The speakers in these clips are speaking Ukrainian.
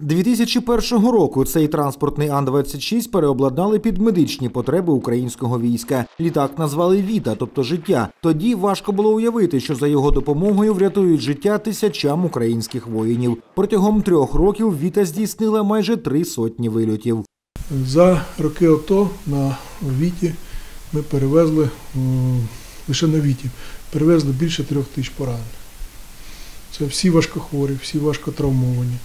2001 року цей транспортний Ан-26 переобладнали під медичні потреби українського війська. Літак назвали Віта, тобто життя. Тоді важко було уявити, що за його допомогою врятують життя тисячам українських воїнів. Протягом трьох років Віта здійснила майже три сотні вильотів. За роки АТО на Віті ми перевезли лише на Віті, перевезли більше трьох тисяч поранених. Це всі важкохворі, всі важкотравмовані,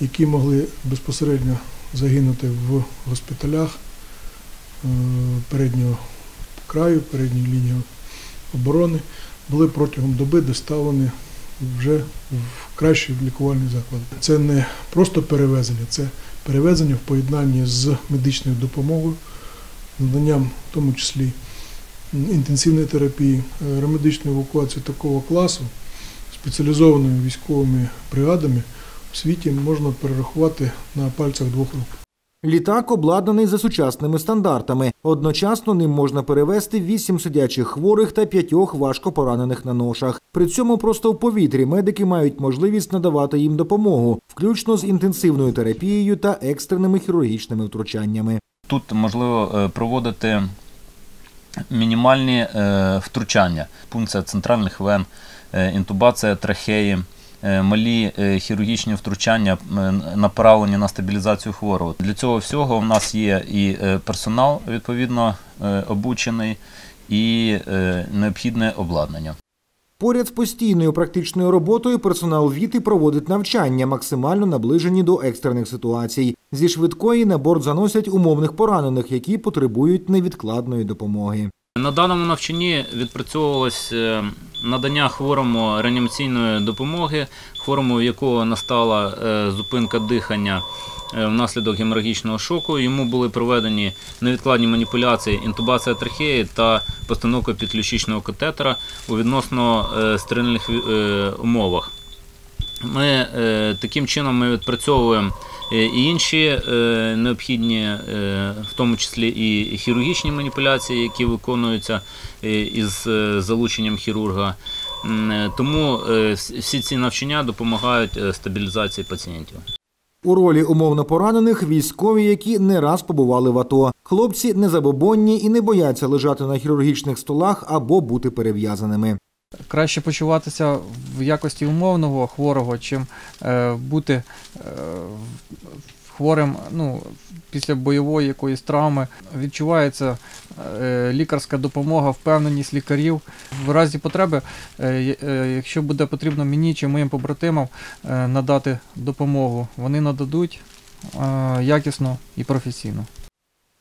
які могли безпосередньо загинути в госпіталях е, переднього краю, передньої лінії оборони, були протягом доби доставлені вже в кращі лікувальні заклади. Це не просто перевезення, це перевезення в поєднанні з медичною допомогою, наданням, в тому числі інтенсивної терапії, е, ремедичної евакуації такого класу, спеціалізованими військовими бригадами в світі можна перерахувати на пальцях двох рук. Літак обладнаний за сучасними стандартами. Одночасно ним можна перевезти вісім сидячих хворих та п'ятьох важко поранених на ношах. При цьому просто в повітрі медики мають можливість надавати їм допомогу, включно з інтенсивною терапією та екстреними хірургічними втручаннями. Тут можливо е, проводити мінімальні е, втручання, пункція центральних вен, е, інтубація трахеї, малі е, хірургічні втручання е, направлені на стабілізацію хворого. Для цього всього в нас є і е, персонал відповідно е, обучений, і е, необхідне обладнання. Поряд з постійною практичною роботою персонал ВІТи проводить навчання, максимально наближені до екстрених ситуацій. Зі швидкої на борт заносять умовних поранених, які потребують невідкладної допомоги. На даному навчанні відпрацьовувалось е, надання хворому реанімаційної допомоги, хворому, в якого настала е, зупинка дихання е, внаслідок геморагічного шоку. Йому були проведені невідкладні маніпуляції, інтубація трахеї та постановка підключичного катетера у відносно е, стерильних умовах. Ми е, таким чином ми відпрацьовуємо е, і інші е, необхідні, в тому числі і хірургічні маніпуляції, які виконуються із залученням хірурга. Тому всі ці навчання допомагають стабілізації пацієнтів. У ролі умовно поранених військові, які не раз побували в АТО. Хлопці не забобонні і не бояться лежати на хірургічних столах або бути перев'язаними. Краще почуватися в якості умовного хворого, чим е, бути е, хворим ну, після бойової якоїсь травми. Відчувається е, лікарська допомога, впевненість лікарів. В разі потреби, е, е, якщо буде потрібно мені чи моїм побратимам е, надати допомогу, вони нададуть е, якісно і професійно.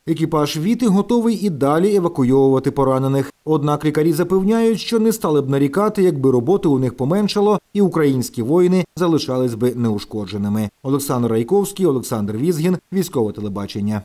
Екіпаж Віти готовий і далі евакуйовувати поранених. Однак лікарі запевняють, що не стали б нарікати, якби роботи у них поменшало, і українські воїни залишались би неушкодженими. Олександр Райковський, Олександр Візгін, військове телебачення.